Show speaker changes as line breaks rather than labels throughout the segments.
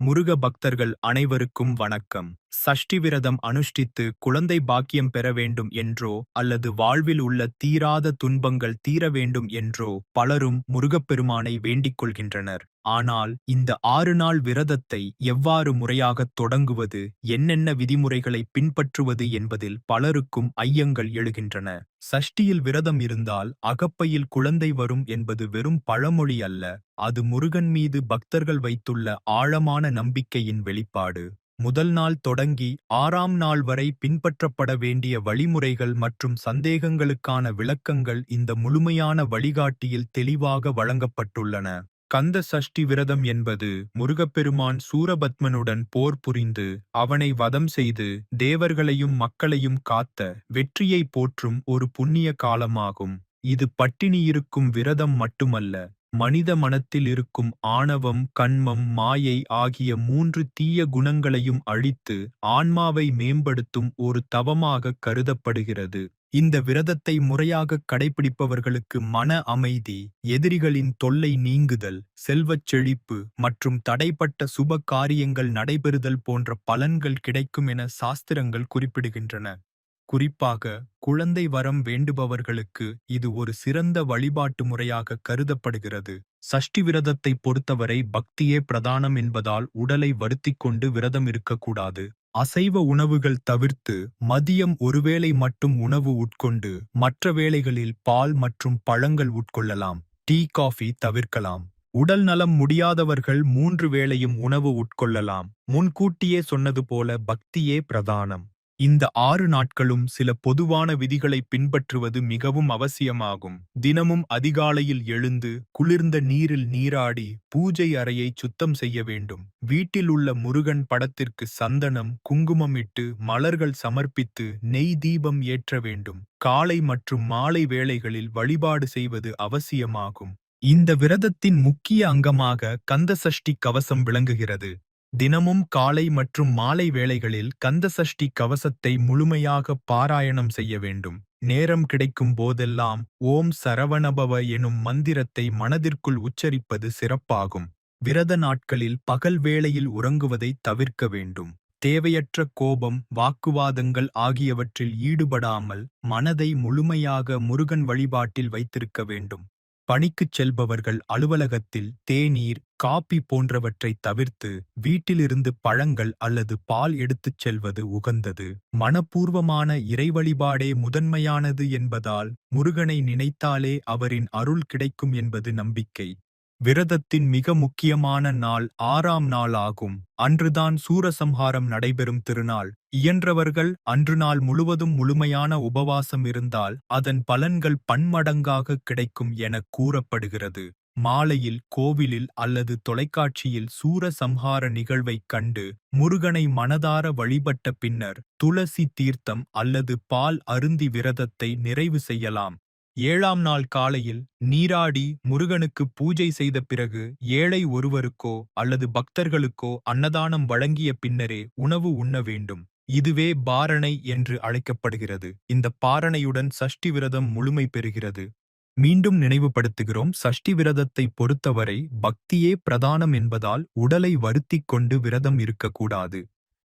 முருக பக்தர்கள் அனைவருக்கும் வணக்கம். சஷ்டி விரதம் அனுஷ்டித்து குழந்தை பாக்கியம் பெற வேண்டும் என்றோ அல்லது வாழ்வில் உள்ள தீராத துன்பங்கள் தீர வேண்டும் என்றோ பலரும் முருகப்பெருமானை வேண்டிக் கொள்கின்றனர். ஆனால் இந்த ஆறு நாள் விரதத்தை எவ்வாறு முறையாகத் தொடங்குவது என்னென்ன விதிமுறைகளை பின்பற்றுவது என்பதில் பலருக்கும் ஐயங்கள் எழுகின்றன. சஷ்டியில் விரதம் இருந்தால் அகப்பையில் குழந்தை வரும் என்பது வெறும் பழமொழி அல்ல அது முருகன் மீது பக்தர்கள் வைத்துள்ள ஆழமான நம்பிக்கையின் வெளிப்பாடு. முதல் நாள் தொடங்கி ஆறாம் நாள் வரை பின்பற்றப்பட வேண்டிய வழிமுறைகள் மற்றும் சந்தேகங்களுக்கான விளக்கங்கள் இந்த முழுமையான வழிகாட்டியில் தெளிவாக வழங்கப்பட்டுள்ளன. கந்த சஷ்டி விரதம் என்பது முருகப்பெருமான் சூரபத்மனுடன் போர் புரிந்து அவனை வதம் செய்து தேவர்களையும் மக்களையும் காத்த வெற்றியை போற்றும் ஒரு புண்ணிய காலமாகும். இது பட்டினியிருக்கும் விரதம் மட்டுமல்ல மனித மனத்தில் இருக்கும் ஆணவம் கண்மம் மாயை ஆகிய மூன்று தீய குணங்களையும் அழித்து ஆன்மாவை மேம்படுத்தும் ஒரு தவமாக கருதப்படுகிறது. இந்த விரதத்தை முறையாக கடைபிடிப்பவர்களுக்கு மன அமைதி எதிரிகளின் தொல்லை நீங்குதல் செல்வச் செழிப்பு மற்றும் தடைப்பட்ட சுப காரியங்கள் நடைபெறுதல் போன்ற பலன்கள் கிடைக்கும் என சாஸ்திரங்கள் குறிப்பிடுகின்றன. குறிப்பாக குழந்தை வரம் வேண்டுபவர்களுக்கு இது ஒரு சிறந்த வழிபாட்டு முறையாக கருதப்படுகிறது. சஷ்டி விரதத்தை பொறுத்தவரை பக்தியே பிரதானம் என்பதால் உடலை வருத்திக் கொண்டு விரதம் இருக்கக்கூடாது. அசைவ உணவுகள் தவிர்த்து மதியம் ஒருவேளை மட்டும் உணவு உட்கொண்டு மற்ற வேளைகளில் பால் மற்றும் பழங்கள் உட்கொள்ளலாம். டீ காஃபி தவிர்க்கலாம். உடல் நலம் முடியாதவர்கள் மூன்று வேளையும் உணவு உட்கொள்ளலாம். முன்கூட்டியே சொன்னது போல பக்தியே பிரதானம். இந்த ஆறு நாட்களும் சில பொதுவான விதிகளை பின்பற்றுவது மிகவும் அவசியமாகும். தினமும் அதிகாலையில் எழுந்து குளிர்ந்த நீரில் நீராடி பூஜை அறையை சுத்தம் செய்ய வேண்டும். வீட்டில் உள்ள முருகன் படத்திற்கு சந்தனம் குங்குமம் இட்டு மலர்கள் சமர்ப்பித்து நெய் தீபம் ஏற்ற வேண்டும். காலை மற்றும் மாலை வேளைகளில் வழிபாடு செய்வது அவசியமாகும். இந்த விரதத்தின் முக்கிய அங்கமாக கந்தசஷ்டி கவசம் விளங்குகிறது. தினமும் காலை மற்றும் மாலை வேளைகளில் கந்தசஷ்டி கவசத்தை முழுமையாக பாராயணம் செய்ய வேண்டும். நேரம் கிடைக்கும் போதெல்லாம் ஓம் சரவணபவ எனும் மந்திரத்தை மனதிற்குள் உச்சரிப்பது சிறப்பாகும். விரத நாட்களில் பகல் வேளையில் உறங்குவதை தவிர்க்க வேண்டும். தேவையற்ற கோபம் வாக்குவாதங்கள் ஆகியவற்றில் ஈடுபடாமல் மனதை முழுமையாக முருகன் வழிபாட்டில் வைத்திருக்க வேண்டும். பணிக்குச் செல்பவர்கள் அலுவலகத்தில் தேநீர் காபி போன்றவற்றை தவிர்த்து வீட்டிலிருந்து பழங்கள் அல்லது பால் எடுத்துச் செல்வது உகந்தது. மனப்பூர்வமான இறை வழிபாடே முதன்மையானது என்பதால் முருகனை நினைத்தாலே அவரின் அருள் கிடைக்கும் என்பது நம்பிக்கை. விரதத்தின் மிக முக்கியமான நாள் ஆறாம் நாள் ஆகும். அன்றுதான் சூரசம்ஹாரம் நடைபெறும் திருநாள். இயன்றவர்கள் அன்று நாள் முழுவதும் முழுமையான உபவாசம் இருந்தால் அதன் பலன்கள் பன்மடங்காக கிடைக்கும் என கூறப்படுகிறது. மாலையில் கோவிலில் அல்லது தொலைக்காட்சியில் சூரசம்ஹார நிகழ்வைக் கண்டு முருகனை மனதார வழிபட்ட பின்னர் துளசி தீர்த்தம் அல்லது பால் அருந்தி விரதத்தை நிறைவு செய்யலாம். ஏழாம் நாள் காலையில் நீராடி முருகனுக்கு பூஜை செய்த பிறகு ஏழை ஒருவருக்கோ அல்லது பக்தர்களுக்கோ அன்னதானம் வழங்கிய பின்னரே உணவு உண்ண வேண்டும். இதுவே பாரணை என்று அழைக்கப்படுகிறது. இந்த பாரணையுடன் சஷ்டி விரதம் முழுமை பெறுகிறது. மீண்டும் நினைவுபடுத்துகிறோம். சஷ்டி விரதத்தை பொறுத்தவரை பக்தியே பிரதானம் என்பதால் உடலை வருத்திக் கொண்டு விரதம் இருக்கக்கூடாது.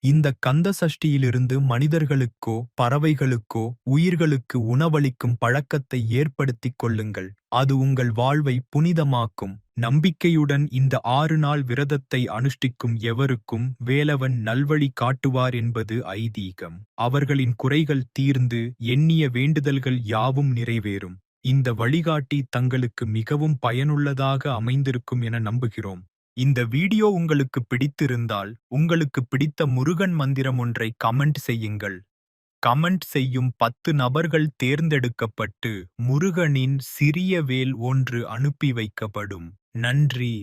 இந்த கந்த சஷ்டியிலிருந்து மனிதர்களுக்கோ பறவைகளுக்கோ உயிர்களுக்கு உணவளிக்கும் பழக்கத்தை ஏற்படுத்திக் கொள்ளுங்கள். அது உங்கள் வாழ்வை புனிதமாக்கும். நம்பிக்கையுடன் இந்த ஆறு நாள் விரதத்தை அனுஷ்டிக்கும் எவருக்கும் வேலவன் நல்வழி காட்டுவார் என்பது ஐதீகம். அவர்களின் குறைகள் தீர்ந்து எண்ணிய வேண்டுதல்கள் யாவும் நிறைவேறும். இந்த வழிகாட்டி தங்களுக்கு மிகவும் பயனுள்ளதாக அமைந்திருக்கும் என நம்புகிறோம். இந்த வீடியோ உங்களுக்கு பிடித்திருந்தால் உங்களுக்கு பிடித்த முருகன் மந்திரம் ஒன்றை கமெண்ட் செய்யுங்கள். கமெண்ட் செய்யும் பத்து நபர்கள் தேர்ந்தெடுக்கப்பட்டு முருகனின் சிறிய வேல் ஒன்று அனுப்பி வைக்கப்படும். நன்றி.